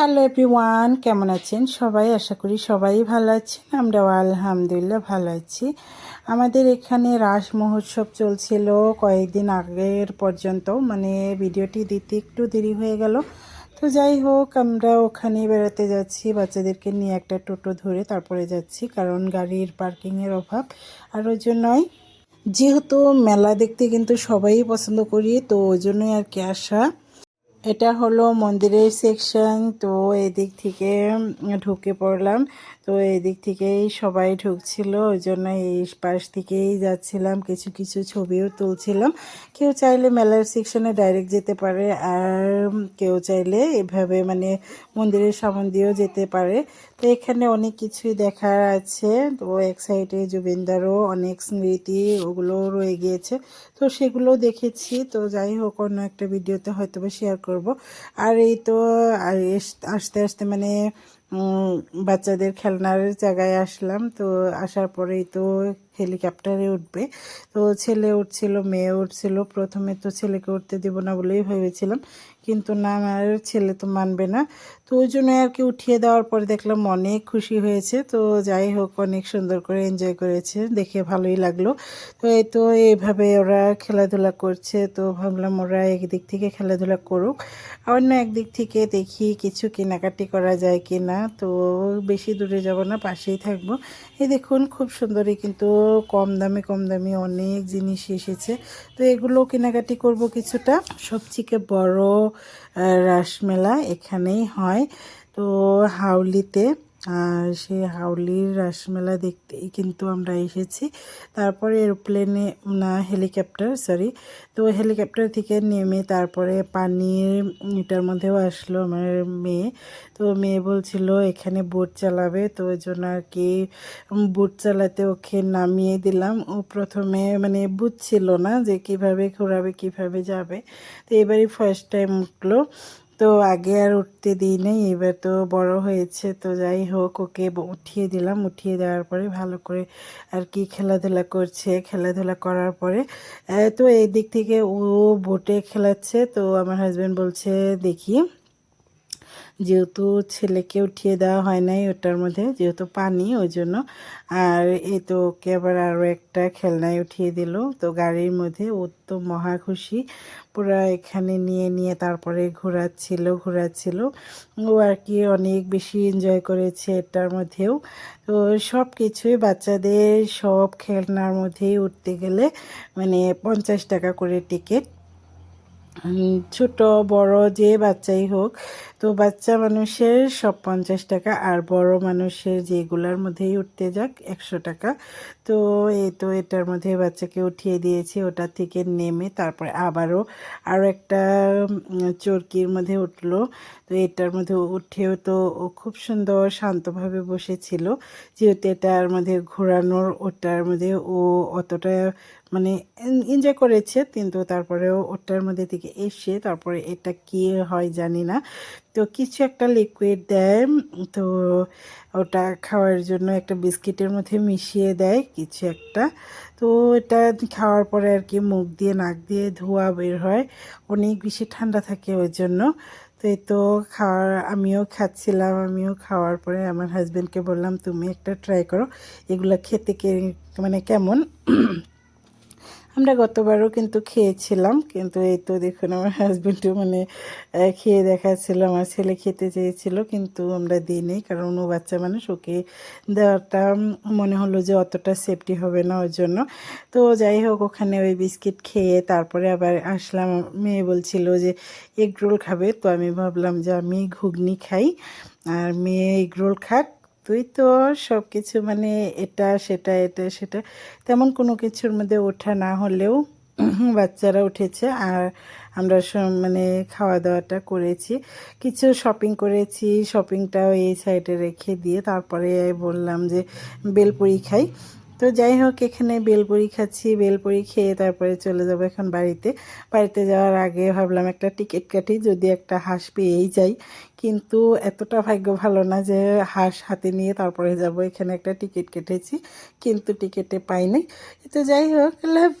Hello everyone কেমন আছেন? সবাই? আশা করি সবাই ভালো আছেন। আমরাও আলহামদুলিল্লাহ ভালো আছি। আমাদের এখানে রাস মহোৎসব চলছিল কয়েকদিন আগের পর্যন্ত। মানে ভিডিওটি দিতে একটু দেরি হয়ে গেল। তো যাই হোক, আমরা ওখানে বেড়াতে যাচ্ছি। বাচ্চাদেরকে নিয়ে একটা টোটো ধরে তারপরে যাচ্ছি, কারণ গাড়ির পার্কিংয়ের অভাব। আর ওই জন্যই, যেহেতু মেলা দেখতে কিন্তু সবাই পছন্দ করি, তো ওই জন্যই আর কি আসা। এটা হলো মন্দিরের সেকশন তো এদিক থেকে ঢুকে পড়লাম। তো এদিক থেকেই সবাই ঢুকছিল, ওই জন্য এই পাশ থেকেই যাচ্ছিলাম। কিছু কিছু ছবিও তুলছিলাম। কেউ চাইলে মেলার সেকশনে ডাইরেক্ট যেতে পারে, আর কেউ চাইলে এভাবে মানে মন্দিরের সামন দিয়েও যেতে পারে। তো এখানে অনেক কিছুই দেখার আছে। তো এক সাইডে জুবিনদারও অনেক স্মৃতি ওগুলো রয়ে গিয়েছে। তো সেগুলো দেখেছি। তো যাই হোক, অন্য একটা ভিডিওতে হয়তো শেয়ার করব। আর এই তো আস্তে আস্তে মানে বাচ্চাদের খেলনার জায়গায় আসলাম, তো আসার পরেই তো হেলিকপ্টারে উঠবে। তো ছেলে উঠছিল, মেয়ে উঠছিল, প্রথমে তো ছেলেকে উঠতে দেব না বলেই ভেবেছিলাম, কিন্তু না আমার ছেলে তো মানবে না। তো ওই জন্য আর কি উঠিয়ে দেওয়ার পরে দেখলাম অনেক খুশি হয়েছে, তো যাই হোক, অনেক সুন্দর করে এনজয় করেছে, দেখে ভালোই লাগল। তো এই তো এইভাবে ওরা খেলাধুলা করছে, তো ভাবলাম ওরা একদিক থেকে খেলাধুলা করুক, অন্য একদিক থেকে দেখি কিছু কেনাকাটি করা যায় কি না তো বেশি দূরে যাব না, পাশেই থাকব। এই দেখুন, খুব সুন্দরই কিন্তু কম দামে কম দামে অনেক জিনিস এসেছে। তো এগুলো কেনাকাটি করব কিছুটা। সবথেকে বড় রাসমেলা এখানেই হয়। তো হাউলিতে আর সেই হাউলির রাসমেলা দেখতেই কিন্তু আমরা এসেছি। তারপরে এরোপ্লেনে, না, হেলিকপ্টার সরি তো হেলিকপ্টার থেকে নেমে তারপরে পানির এটার মধ্যেও আসলো আমার মেয়ে। তো মেয়ে বলছিল, এখানে বোট চালাবে। তো ওই জন্য আর কি বোট চালাতে ওকে নামিয়ে দিলাম। ও প্রথমে মানে বুঝছিল না যে কীভাবে ঘোরাবে, কীভাবে যাবে। তো এবারই ফার্স্ট টাইম উঠল। তো আগে আর উঠতে দিই নাই, এবার তো বড় হয়েছে, তো যাই হোক, ওকে উঠিয়ে দিলাম। উঠিয়ে দেওয়ার পরে ভালো করে আর কি খেলাধুলা করছে। খেলাধুলা করার পরে তো এই দিক থেকে ও বোটে খেলাচ্ছে। তো আমার হাজব্যান্ড বলছে, দেখি। যেহেতু ছেলেকে উঠিয়ে দেওয়া হয় নাই ওটার মধ্যে, যেহেতু পানি, ওই জন্য। আর এই তো ওকে আবার আরও একটা খেলনায় উঠিয়ে দিল। তো গাড়ির মধ্যে ও তো মহা খুশি। পুরো এখানে নিয়ে নিয়ে তারপরে ঘোরাচ্ছিল ঘোরাচ্ছিল। ও আর কি অনেক বেশি এনজয় করেছে এটার মধ্যেও। তো সব কিছুই বাচ্চাদের সব খেলনার মধ্যেই উঠতে গেলে মানে পঞ্চাশ টাকা করে টিকিট। ছোট, বড় যে বাচ্চাই হোক তো বাচ্চা মানুষের সব পঞ্চাশ টাকা আর বড় মানুষের যেগুলার মধ্যেই উঠতে যাক একশো টাকা। তো এই তো এটার মধ্যে বাচ্চাকে উঠিয়ে দিয়েছি, ওটা থেকে নেমে তারপরে আবারও আরও একটা চরকির মধ্যে উঠল। তো এটার মধ্যে উঠেও তো ও খুব সুন্দর শান্তভাবে বসেছিল। যেহেতু এটার মধ্যে ঘোরানোর, ওটার মধ্যে ও অতটা মানে এনজয় করেছে, কিন্তু তারপরেও ওটার মধ্যে থেকে এসে তারপরে এটা কি হয় জানি না। তো কিছু একটা লিকুইড দেয়, তো ওটা খাওয়ার জন্য একটা বিস্কিটের মধ্যে মিশিয়ে দেয় কিছু একটা। তো এটা খাওয়ার পরে আর কি মুখ দিয়ে, নাক দিয়ে ধোয়া বের হয়, অনেক বেশি ঠান্ডা থাকে ওই জন্য। তো এই তো খাওয়ার, আমিও খাচ্ছিলাম, আমিও খাওয়ার পরে আমার হাজব্যান্ডকে বললাম, তুমি একটা ট্রাই করো, এগুলো খেতে কে মানে কেমন? আমরা গতবারও কিন্তু খেয়েছিলাম, কিন্তু এই তো দেখুন আমার হাজব্যান্ডও মানে খেয়ে দেখাচ্ছিল, আমার ছেলে খেতে চেয়েছিল, কিন্তু আমরা দিইনি, কারণ ও বাচ্চা মানুষ, ওকে দেওয়াটা মনে হলো যে অতটা সেফটি হবে না ওর জন্য। তো যাই হোক, ওখানে ওই বিস্কিট খেয়ে তারপরে আবার আসলাম। মেয়ে বলছিল যে, এগ রোল খাবে? তো আমি ভাবলাম যে আমি ঘুগনি খাই, আর মেয়ে এগ রোল খাক তুই তো সব কিছু মানে এটা, সেটা এটা, সেটা, তেমন কোনো কিছুর মধ্যে ওঠা না হলেও বাচ্চারা উঠেছে আর আমরা মানে খাওয়া দাওয়াটা করেছি। কিছু শপিং করেছি শপিংটাও এই সাইডে রেখে দিয়ে তারপরে বললাম যে বেলপুরি খাই। তো যাই হোক, এখানে বেলপুরি খাচ্ছি বেলপুরি খেয়ে তারপরে চলে যাব এখন বাড়িতে। বাড়িতে যাওয়ার আগে ভাবলাম একটা টিকিট কাটি, যদি একটা হাঁস পেয়েই যাই। কিন্তু এতটা ভাগ্য ভালো না যে হাঁস হাতে নিয়ে তারপরে যাব, এখানে একটা টিকিট কেটেছি, কিন্তু টিকিটে পাইনি। তো যাই হোক লাভ